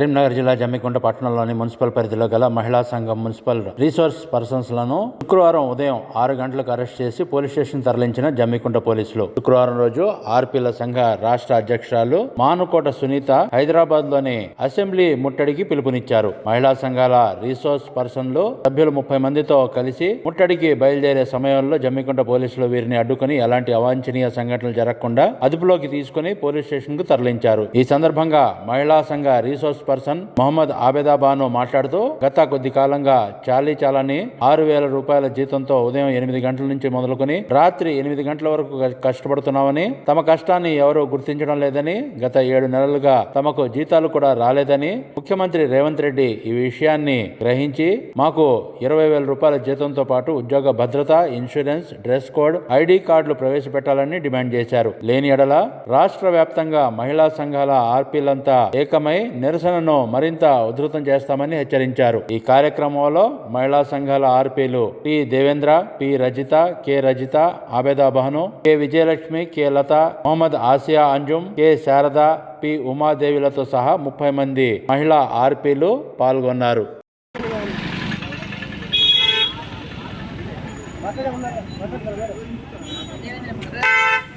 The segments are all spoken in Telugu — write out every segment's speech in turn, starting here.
కరీంనగర్ జిల్లా జమ్మికొండ పట్టణంలోని మున్సిపల్ పరిధిలో గల మహిళా సంఘం మున్సిపల్ రీసోర్స్ పర్సన్స్లను శుక్రవారం ఉదయం ఆరు గంటలకు అరెస్ట్ చేసి పోలీస్ స్టేషన్ తరలించిన జమ్మికుంట పోలీసులు. శుక్రవారం రోజు ఆర్పీల సంఘ రాష్ట్ర అధ్యక్షురాలు మానుకోట సునీత హైదరాబాద్లోని అసెంబ్లీ ముట్టడికి పిలుపునిచ్చారు. మహిళా సంఘాల రీసోర్స్ పర్సన్లు సభ్యులు ముప్పై మందితో కలిసి ముట్టడికి బయలుదేరే సమయంలో జమ్మికుంట పోలీసులు వీరిని అడ్డుకుని ఎలాంటి అవాంఛనీయ సంఘటనలు జరగకుండా అదుపులోకి తీసుకుని పోలీస్ స్టేషన్కు తరలించారు. ఈ సందర్భంగా మహిళా సంఘ రీసోర్స్ పర్సన్ మొహమ్మద్ ఆబేదాబాను మాట్లాడుతూ గత కొద్ది కాలంగా చాలీ చాలని ఆరు వేల రూపాయల జీతంతో ఉదయం ఎనిమిది గంటల నుంచి మొదలుకొని రాత్రి ఎనిమిది గంటల వరకు కష్టపడుతున్నామని తమ కష్టాన్ని ఎవరూ గుర్తించడం లేదని గత ఏడు నెలలుగా తమకు జీతాలు కూడా రాలేదని ముఖ్యమంత్రి రేవంత్ రెడ్డి ఈ విషయాన్ని గ్రహించి మాకు ఇరవై వేల రూపాయల జీతంతో పాటు ఉద్యోగ భద్రత ఇన్సూరెన్స్ డ్రెస్ కోడ్ ఐడి కార్డులు ప్రవేశపెట్టాలని డిమాండ్ చేశారు. లేని ఎడల రాష్ట్ర వ్యాప్తంగా మహిళా సంఘాల ఆర్పీలంతా ఏకమై నిరసన నిరసనను మరింత ఉధృతం చేస్తామని హెచ్చరించారు. ఈ కార్యక్రమంలో మహిళా సంఘాల ఆర్పీలు T Devendra P. Rajitha K. Rajitha Abeda Bahanu K. Vijayalakshmi K. Latha Mohammed Asiya Anjum K. Sarada P. ఉమాదేవిలతో సహా ముప్పై మంది మహిళా ఆర్పీలు పాల్గొన్నారు.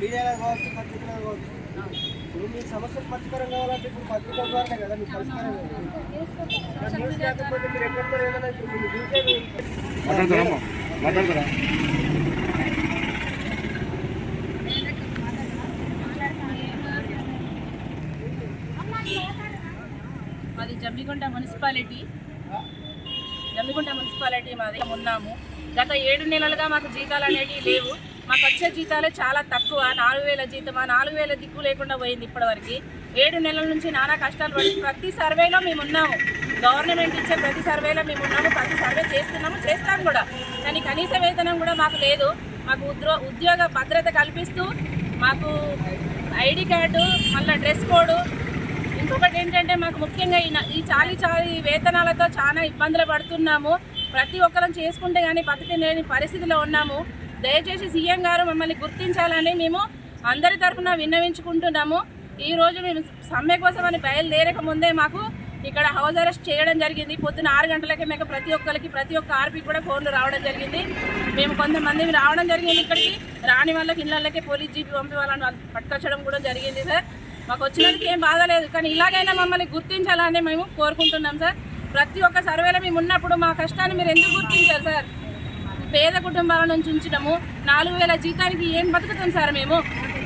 మీడియాలో కావచ్చు పత్రికలో కావచ్చు ఇప్పుడు మీ సమస్యలు పరిష్కారం కావాలంటే ఇప్పుడు పత్రికల ద్వారానే కదా మీకు పరిష్కారం కావాలి. న్యూస్ లేకపోతే మీరు ఎక్కడితో ఏదైనా ఇప్పుడు మీరు చూసేది మాది జమ్మిగుంట మున్సిపాలిటీ. జమ్మిగుంట మున్సిపాలిటీ మాది. ఉన్నాము గత ఏడు నెలలుగా మాకు జీతాలు అనేటివి లేవు. మాకు వచ్చే జీతాలు చాలా తక్కువ. నాలుగు వేల జీతమా? నాలుగు వేల దిక్కు లేకుండా పోయింది ఇప్పటివరకు. ఏడు నెలల నుంచి నానా కష్టాలు పడి ప్రతి సర్వేలో మేము ఉన్నాము. గవర్నమెంట్ ఇచ్చే ప్రతి సర్వేలో మేము ఉన్నాము. ప్రతి సర్వే చేస్తున్నాము చేస్తాం కూడా. కానీ కనీస వేతనం కూడా మాకు లేదు. మాకు ఉద్రో ఉద్యోగ భద్రత కల్పిస్తూ మాకు ఐడి కార్డు మళ్ళీ డ్రెస్ కోడ్. ఇంకొకటి ఏంటంటే మాకు ముఖ్యంగా ఈ ఈ చాలీ చాలీ వేతనాలతో చాలా ఇబ్బందులు పడుతున్నాము. ప్రతి ఒక్కరం చేసుకుంటే కానీ బతకలేని పరిస్థితిలో ఉన్నాము. దయచేసి సీఎం గారు మమ్మల్ని గుర్తించాలని మేము అందరి తరఫున విన్నవించుకుంటున్నాము. ఈ రోజు మేము సమ్మె కోసం అని బయలుదేరక ముందే మాకు ఇక్కడ హౌస్ అరెస్ట్ చేయడం జరిగింది. పొద్దున ఆరు గంటలకే మేము ప్రతి ఒక్కరికి ప్రతి ఒక్క ఆర్పీ కూడా ఫోన్లు రావడం జరిగింది. మేము కొంతమంది రావడం జరిగింది ఇక్కడికి. రాని వాళ్ళకి ఇళ్ళకి పోలీస్ జీపీ పంపి వాళ్ళని వాళ్ళు పట్టుకొచ్చడం కూడా జరిగింది సార్. మాకు వచ్చినందుకు ఏం బాధ లేదు. కానీ ఇలాగైనా మమ్మల్ని గుర్తించాలని మేము కోరుకుంటున్నాం సార్. ప్రతి ఒక్క సర్వేలో మేము ఉన్నప్పుడు మా కష్టాన్ని మీరు ఎందుకు గుర్తించారు సార్? పేద కుటుంబాల నుంచి ఉంచడము నాలుగు వేల జీతానికి ఏం బతుకుతాం సార్ మేము?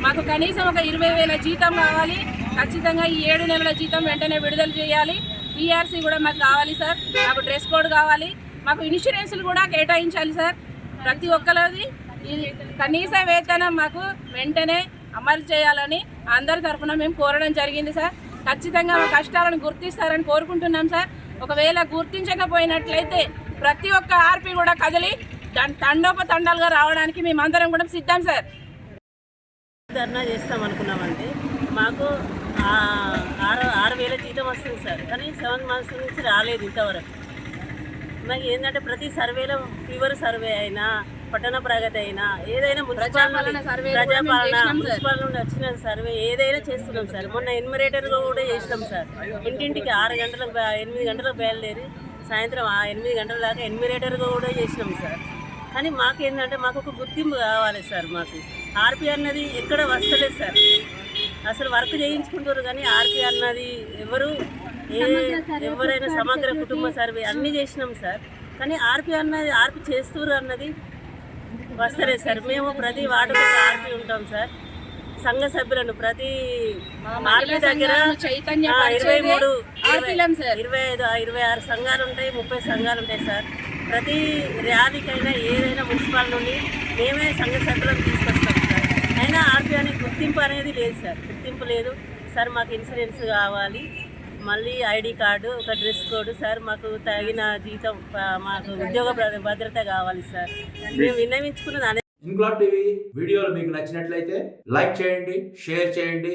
మాకు కనీసం ఒక ఇరవై వేల జీతం కావాలి. ఖచ్చితంగా ఈ ఏడు నెలల జీతం వెంటనే విడుదల చేయాలి. ఈఆర్సీ కూడా మాకు కావాలి సార్. మాకు డ్రెస్ కోడ్ కావాలి. మాకు ఇన్సూరెన్స్లు కూడా కేటాయించాలి సార్. ప్రతి ఒక్కరిది ఇది కనీస వేతనం మాకు వెంటనే అమలు చేయాలని అందరి తరఫున మేము కోరడం జరిగింది సార్. ఖచ్చితంగా మా కష్టాలను గుర్తిస్తారని కోరుకుంటున్నాం సార్. ఒకవేళ గుర్తించకపోయినట్లయితే ప్రతి ఒక్క ఆర్పి కూడా కదిలి దాని తండోపతండాలుగా రావడానికి మేమందరం కూడా సిద్ధం సార్. ధర్నా చేస్తాం అనుకున్నామండి. మాకు ఆరు ఆరు వేల జీతం వస్తుంది సార్. కానీ సెవెన్ మంత్స్ నుంచి రాలేదు ఇంతవరకు. మాకు ఏంటంటే ప్రతి సర్వేలో ఫీవర్ సర్వే అయినా పట్టణ ప్రగతి అయినా ఏదైనా ప్రజాపాలన. మున్సిపల్ నుండి వచ్చిన సర్వే ఏదైనా చేస్తున్నాం సార్. మొన్న ఎన్మరేటర్గా కూడా చేసినాం సార్. ఇంటింటికి ఆరు గంటలకు ఎనిమిది గంటలకు బయలుదేరి సాయంత్రం ఆ ఎనిమిది గంటల దాకా ఎన్మిరేటర్గా కూడా చేసినాం సార్. కానీ మాకు ఏంటంటే మాకు ఒక గుర్తింపు కావాలి సార్ మాకు. ఆర్పి అన్నది ఎక్కడ వస్తలేదు సార్. అసలు వర్క్ చేయించుకుంటారు కానీ ఆర్పి అన్నది ఎవరు ఏ ఎవరైనా సమగ్ర కుటుంబ సర్వే అన్నీ చేసినాం సార్. కానీ ఆర్పి అన్నది ఆర్పి చేస్తున్నారు అన్నది వస్తలేదు సార్. మేము ప్రతి వార్డుకు ఒక ఆర్పి ఉంటాం సార్. సంఘ సభ్యులను ప్రతి ఆర్పి దగ్గర ఇరవై మూడు. ఇరవై ఐదు ఇరవై ఆరు సంఘాలు ఉంటాయి ముప్పై సంఘాలు ఉంటాయి సార్. ప్రతి ర్యాలీకైనా ఏదైనా మున్సిపాల్ నుండి మేమే సంఘ సభ్యులను తీసుకొస్తాం సార్. అయినా ఆర్పీ గుర్తింపు అనేది లేదు సార్. గుర్తింపు లేదు. సార్ మాకు ఇన్సూరెన్స్ కావాలి. మళ్ళీ ఐడి కార్డు ఒక డ్రెస్ కోడ్ సార్ మాకు తగిన జీతం మాకు ఉద్యోగ భద్రత కావాలి సార్. మేము విన్నవించుకున్నది అనే ఇంక్లాబ్ టీవీ వీడియోలు మీకు నచ్చినట్లయితే లైక్ చేయండి షేర్ చేయండి.